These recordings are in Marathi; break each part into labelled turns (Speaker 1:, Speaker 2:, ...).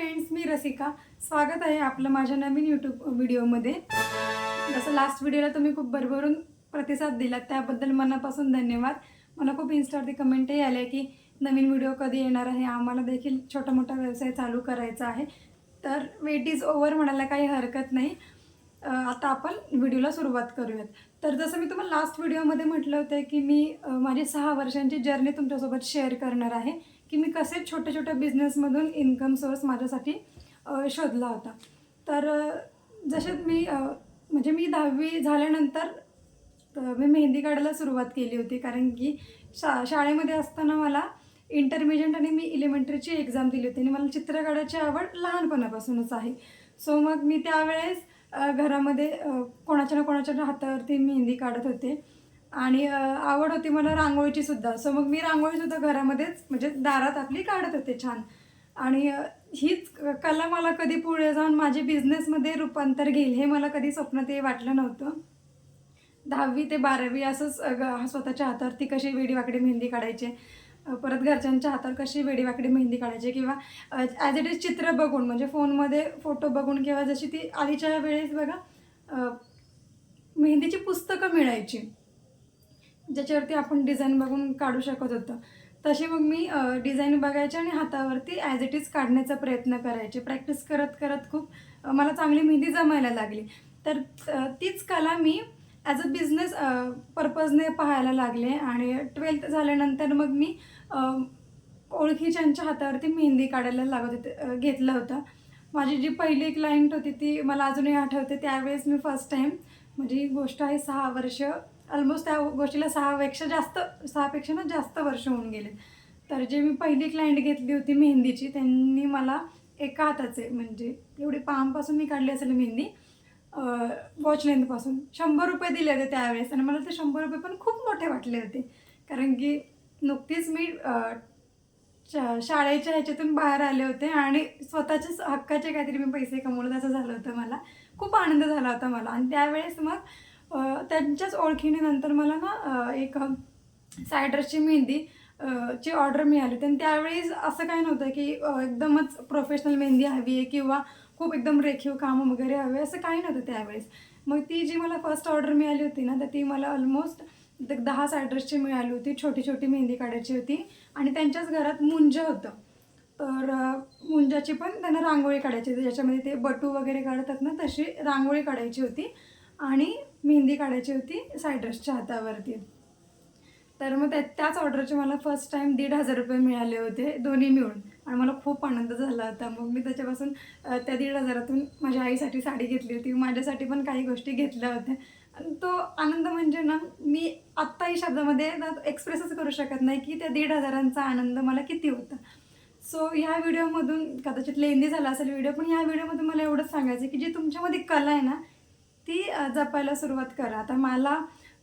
Speaker 1: फ्रेंड्स मी रसिका. स्वागत आहे आपलं माझ्या नवीन यूट्यूब व्हिडिओमध्ये. जसं लास्ट व्हिडिओला तुम्ही खूप भरभरून प्रतिसाद दिलात त्याबद्दल मनापासून धन्यवाद. मला खूप इन्स्टावरती कमेंटही आले की नवीन व्हिडिओ कधी येणार आहे? आम्हाला देखील छोटा मोठा व्यवसाय चालू करायचा आहे. तर वेट इज ओवर म्हणायला काही हरकत नाही. आता आपण व्हिडिओला सुरुवात करूयात. तर जसं मी तुम्हाला लास्ट व्हिडिओमध्ये म्हटलं होतं की मी माझी सहा वर्षांची जर्नी तुमच्यासोबत शेअर करणार आहे. की मी कसे छोट्या छोट्या बिझनेसमधून इन्कम सोर्स माझ्यासाठी शोधला होता. तर जसे मी म्हणजे मी दहावी झाल्यानंतर मी मेहंदी काढायला सुरुवात केली होती. कारण की शा शाळेमध्ये असताना मला इंटरमिजिएट आणि मी इलिमेंटरीची एक्झाम दिली होती. आणि मला चित्र काढायची आवड लहानपणापासूनच आहे. सो मग मी त्यावेळेस घरामध्ये कोणाच्या ना कोणाच्या हातावरती मेहंदी काढत होते. आणि आवड होती मला रांगोळीची सुद्धा. सो मग मी रांगोळीसुद्धा घरामध्येच म्हणजे दारात आपली काढत होते छान. आणि हीच कला मला कधी पुढे जाऊन माझे बिझनेसमध्ये रूपांतर घेईल हे मला कधी स्वप्न ते वाटलं नव्हतं. दहावी ते बारावी असंच ग- स्वतःच्या हातावरती कशी वेडीवाकडी मेहंदी काढायचे परत घरच्यांच्या हातावर कशी वेडीवाकडी मेहंदी काढायची किंवा ॲज इट इज चित्र बघून म्हणजे फोनमध्ये फोटो बघून किंवा जशी ती आधीच्या वेळेस बघा मेहंदीची पुस्तकं मिळायची. ज्याच्यावरती आपण डिझाईन बघून काढू शकत होतो. तशी मग मी डिझाईन बघायचे आणि हातावरती ॲज इट इज काढण्याचा प्रयत्न करायचे. प्रॅक्टिस करत करत खूप मला चांगली मेहंदी जमायला लागली. तर तीच कला मी ॲज अ बिझनेस पर्पजने पाहायला लागले आणि ट्वेल्थ झाल्यानंतर मग मी ओळखीच्यांच्या हातावरती मेहंदी काढायला लागत होते घेतलं होतं. माझी जी पहिली क्लायंट होती ती मला अजूनही आठवते. त्यावेळेस मी फर्स्ट टाईम म्हणजे ही गोष्ट आहे सहा वर्ष ऑलमोस्ट त्या गोष्टीला सहापेक्षा जास्त सहापेक्षा ना जास्त वर्ष होऊन गेले. तर जे मी पहिली क्लायंट घेतली होती मेहंदीची त्यांनी मला एका हाताचे म्हणजे एवढी पामपासून मी काढली असेल मेहंदी वॉच लेंथपासून शंभर रुपये दिले होते त्यावेळेस. आणि मला ते शंभर रुपये पण खूप मोठे वाटले होते. कारण की नुकतीच मी शा- शाळेच्या ह्याच्यातून बाहेर आले होते आणि स्वतःच्याच हक्काचे काहीतरी मी पैसे कमवलं असं झालं होतं मला. खूप आनंद झाला होता मला. आणि त्यावेळेस मग त्यांच्याच ओळखीने नंतर मला ना एक सायडरची मेहंदी ची ऑर्डर मिळाली. होती त्यावेळेस असं काही नव्हतं की एकदमच प्रोफेशनल मेहंदी हवी आहे किंवा खूप एकदम रेखीव कामं वगैरे हवे असं काही नव्हतं त्यावेळेस. मग ती जी मला फर्स्ट ऑर्डर मिळाली होती ना तर ती मला ऑलमोस्ट एक दहा सायडर्सची मिळाली होती छोटी छोटी मेहंदी काढायची होती. आणि त्यांच्याच घरात मुंज होतं. तर मुंजाची पण त्यांना रांगोळी काढायची होती. ज्याच्यामध्ये ते बटू वगैरे काढतात ना तशी रांगोळी काढायची होती. आणि मेहंदी काढायची होती सायड्रसच्या हातावरती. तर मग त्या त्याच ऑर्डरचे मला फर्स्ट टाईम दीड हजार रुपये मिळाले होते दोन्ही मिळून. आणि मला खूप आनंद झाला होता. मग मी त्याच्यापासून त्या दीड हजारातून माझ्या आईसाठी साडी घेतली होती. माझ्यासाठी पण काही गोष्टी घेतल्या होत्या. आणि तो आनंद म्हणजे ना मी आत्ताही शब्दामध्ये एक्सप्रेसच करू शकत नाही की त्या दीड हजारांचा आनंद मला किती होता. सो ह्या व्हिडिओमधून कदाचित लेंदी झाला असेल व्हिडिओ पण ह्या व्हिडिओमधून मला एवढंच सांगायचं आहे की जी तुमच्यामध्ये कला आहे ना ती जपायला सुरुवात करा. आता मला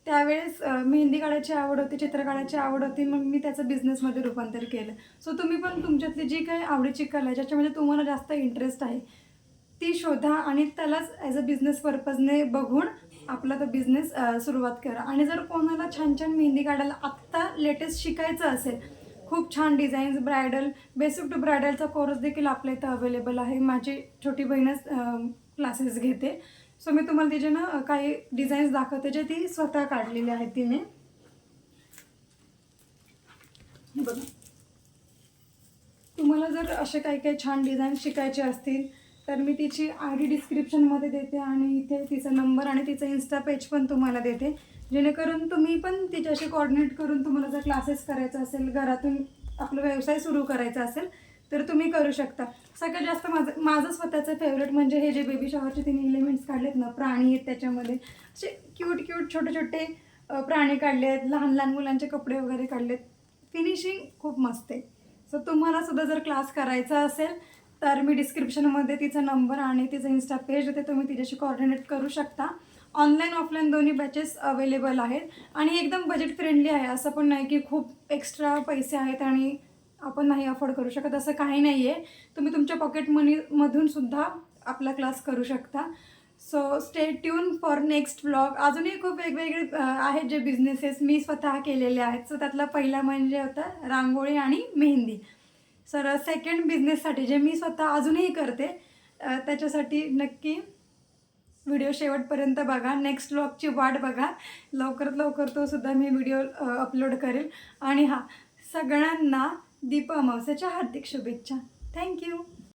Speaker 1: त्यावेळेस मेहंदी काढायची आवड होती चित्र काढायची आवड होती मग मी त्याचं बिझनेसमध्ये रूपांतर केलं. सो तुम्ही पण तुमच्यातली जी काही आवडीची कला आहे ज्याच्यामध्ये तुम्हाला जास्त इंटरेस्ट आहे ती शोधा आणि त्यालाच ॲज अ बिझनेस पर्पजने बघून आपला तो बिझनेस सुरुवात करा. आणि जर कोणाला छान छान मेहंदी काढायला आत्ता लेटेस्ट शिकायचं असेल खूप छान डिझाईन्स ब्रायडल बेसिक टू ब्रायडलचा कोर्स देखील आपल्या इथं अवेलेबल आहे. माझी छोटी बहीणच क्लासेस घेते. सो मी तुम्हाला तिचे ना काही डिझाईन्स दाखवते जे ती स्वतः काढलेले आहेत तिने. बघा. तुम्हाला जर असे काही काही छान डिझाईन शिकायचे असतील तर मी तिची आय डी डिस्क्रिप्शनमध्ये देते आणि इथे तिचा नंबर आणि तिचं इन्स्टा पेज पण तुम्हाला देते. जेणेकरून तुम्ही पण तिच्याशी कॉर्डिनेट करून तुम्हाला जर क्लासेस करायचा असेल घरातून आपला व्यवसाय सुरू करायचा असेल तर तुम्ही करू शकता. सगळ्यात जास्त माझं माझं स्वतःचं फेवरेट म्हणजे हे जे बेबी शॉवरचे तिने एलिमेंट्स काढलेत ना प्राणी आहेत त्याच्यामध्ये. असे क्यूट क्यूट छोटे छोटे प्राणी काढले आहेत लहान लहान मुलांचे कपडे वगैरे काढलेत. फिनिशिंग खूप मस्त आहे. सो तुम्हाला सुद्धा जर क्लास करायचा असेल तर मी डिस्क्रिप्शनमध्ये तिचा नंबर आणि तिचं इन्स्टा पेज देते तुम्ही तिच्याशी कॉर्डिनेट करू शकता. ऑनलाईन ऑफलाईन दोन्ही बॅचेस अवेलेबल आहेत. आणि एकदम बजेट फ्रेंडली आहे असं पण नाही की खूप एक्स्ट्रा पैसे आहेत आणि आपण नाही अफोर्ड करू शकत असं काही नाही आहे तुम्ही तुमच्या पॉकेट मनीमधून सुद्धा आपला क्लास करू शकता. So stay tune for next blog अजूनही खूप वेगवेगळे आहेत जे बिझनेसेस मी स्वतः केलेले आहेत. सो त्यातला पहिला म्हणजे होता रांगोळी आणि मेहंदी. सर सेकंड बिझनेससाठी जे मी स्वतः अजूनही करते त्याच्यासाठी नक्की व्हिडिओ शेवटपर्यंत बघा. नेक्स्ट व्लॉगची वाट बघा. लवकरात लवकर तो सुद्धा मी व्हिडिओ अपलोड करेल. आणि हां सगळ्यांना दीप अमावस्याच्या हार्दिक शुभेच्छा. थँक्यू